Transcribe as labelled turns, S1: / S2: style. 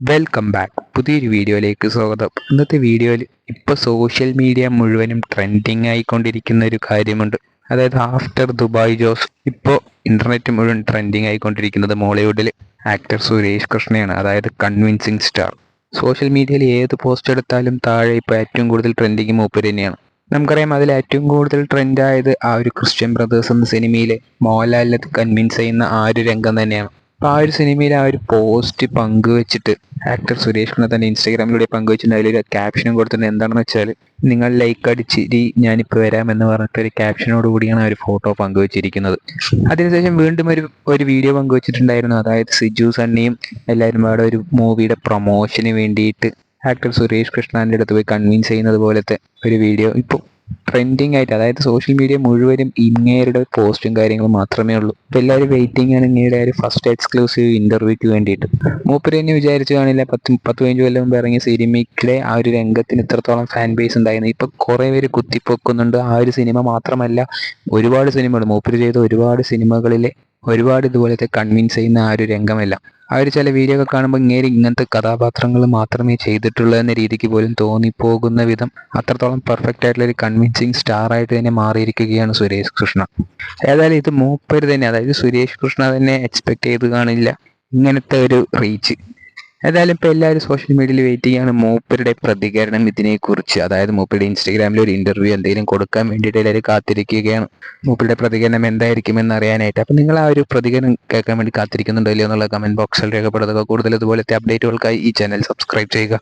S1: Welcome back പുതിയൊരു വീഡിയോയിലേക്ക് സ്വാഗതം. ഇന്നത്തെ വീഡിയോയിൽ ഇപ്പോൾ സോഷ്യൽ മീഡിയ മുഴുവനും ട്രെൻഡിങ് ആയിക്കൊണ്ടിരിക്കുന്ന ഒരു കാര്യമുണ്ട്. അതായത് ആഫ്റ്റർ ദുബായ് ജോസ് ഇപ്പോൾ ഇന്റർനെറ്റ് മുഴുവൻ ട്രെൻഡിങ് ആയിക്കൊണ്ടിരിക്കുന്നത് മോളിവുഡിൽ ആക്ടർ സുരേഷ് കൃഷ്ണയാണ്. അതായത് കൺവിൻസിങ് സ്റ്റാർ സോഷ്യൽ മീഡിയയിൽ ഏത് പോസ്റ്റ് എടുത്താലും താഴെ ഇപ്പോൾ ഏറ്റവും കൂടുതൽ ട്രെൻഡിങ് മൂപ്പര് തന്നെയാണ്. നമുക്കറിയാം അതിൽ ഏറ്റവും കൂടുതൽ ട്രെൻഡായത് ആ ഒരു ക്രിസ്ത്യൻ ബ്രദേഴ്സ് എന്ന സിനിമയിലെ മോഹൻലാലിനെ കൺവിൻസ് ചെയ്യുന്ന ആ ഒരു രംഗം തന്നെയാണ്. ആ ഒരു സിനിമയിൽ ആ ഒരു പോസ്റ്റ് പങ്കുവെച്ചിട്ട് ആക്ടർ സുരേഷ് കുമാർ തന്നെ ഇൻസ്റ്റാഗ്രാമിലൂടെ പങ്കുവെച്ചിട്ട് അതിലൊരു ക്യാപ്ഷനും കൊടുത്തിട്ട് എന്താണെന്ന് വെച്ചാൽ നിങ്ങൾ ലൈക്ക് അടിച്ചിരി ഞാനിപ്പോൾ വരാമെന്ന് പറഞ്ഞിട്ട് ഒരു ക്യാപ്ഷനോട് കൂടിയാണ് ആ ഒരു ഫോട്ടോ പങ്കുവെച്ചിരിക്കുന്നത്. അതിനുശേഷം വീണ്ടും ഒരു ഒരു വീഡിയോ പങ്കുവെച്ചിട്ടുണ്ടായിരുന്നു. അതായത് സിജു സണ്ണിയും എല്ലാവരും അവിടെ ഒരു മൂവിയുടെ പ്രൊമോഷന് വേണ്ടിയിട്ട് ആക്ടർ സുരേഷ് കൃഷ്ണന്റെ അടുത്ത് പോയി കൺവിൻസ് ചെയ്യുന്നത് പോലത്തെ ഒരു വീഡിയോ ഇപ്പോൾ ട്രെൻഡിങ് ആയിട്ട് അതായത് സോഷ്യൽ മീഡിയ മുഴുവനും ഇങ്ങേരുടെ പോസ്റ്റും കാര്യങ്ങളും മാത്രമേ ഉള്ളൂ. ഇപ്പം എല്ലാവരും വെയിറ്റിംഗ് ആണ് ഇങ്ങയുടെ ഒരു ഫസ്റ്റ് എക്സ്ക്ലൂസീവ് ഇന്റർവ്യൂക്ക് വേണ്ടിയിട്ട്. മൂപ്പര് തന്നെ വിചാരിച്ചു കാണില്ല പത്ത് പത്ത് പതിനഞ്ച് കൊല്ലം മുമ്പ് ഇറങ്ങിയ സിനിമയ്ക്കിടെ ആ ഒരു രംഗത്തിന് ഇത്രത്തോളം ഫാൻ ബേസ് ഉണ്ടായിരുന്നു ഇപ്പൊ കുറെ പേര് കുത്തിപ്പൊക്കുന്നുണ്ട്. ആ ഒരു സിനിമ മാത്രമല്ല ഒരുപാട് സിനിമകൾ മൂപ്പര് ചെയ്ത ഒരുപാട് സിനിമകളിലെ ഒരുപാട് ഇതുപോലത്തെ കൺവിൻസ് ചെയ്യുന്ന ആ ഒരു രംഗമല്ല. ഒരു ചില വീഡിയോ ഒക്കെ കാണുമ്പോൾ ഇങ്ങനെ ഇങ്ങനത്തെ കഥാപാത്രങ്ങൾ മാത്രമേ ചെയ്തിട്ടുള്ളൂ എന്ന രീതിക്ക് പോലും തോന്നിപ്പോകുന്ന വിധം അത്രത്തോളം പെർഫെക്റ്റ് ആയിട്ടുള്ള ഒരു കൺവിൻസിങ് സ്റ്റാർ ആയിട്ട് തന്നെ മാറിയിരിക്കുകയാണ് സുരേഷ് കൃഷ്ണ. ഏതായാലും ഇത് മൂപ്പര് തന്നെ അതായത് സുരേഷ് കൃഷ്ണ തന്നെ എക്സ്പെക്ട് ചെയ്ത് കാണില്ല ഇങ്ങനത്തെ ഒരു റീച്ച് ഏതായാലും ഇപ്പോൾ എല്ലാവരും സോഷ്യൽ മീഡിയയിൽ വെയിറ്റ് ചെയ്യാണ്. മൂപ്പരുടെ പ്രതികരണം ഇതിനെക്കുറിച്ച്. അതായത് മൂപ്പരുടെ ഇൻസ്റ്റഗ്രാമിൽ ഒരു ഇന്റർവ്യൂ എന്തെങ്കിലും കൊടുക്കാൻ വേണ്ടിയിട്ട് എല്ലാവരും കാത്തിരിക്കുകയാണ്. മൂപ്പരുടെ പ്രതികരണം എന്തായിരിക്കുമെന്ന് അറിയാനായിട്ട്. അപ്പം നിങ്ങൾ ആ ഒരു പ്രതികരണം കേൾക്കാൻ വേണ്ടി കാത്തിരിക്കുന്നുണ്ടോ ഇല്ലയോ എന്നുള്ള കമന്റ് ബോക്സിൽ രേഖപ്പെടുത്തുക. കൂടുതൽ ഇതുപോലത്തെ അപ്ഡേറ്റുകൾക്കായി ഈ ചാനൽ സബ്സ്ക്രൈബ് ചെയ്യുക.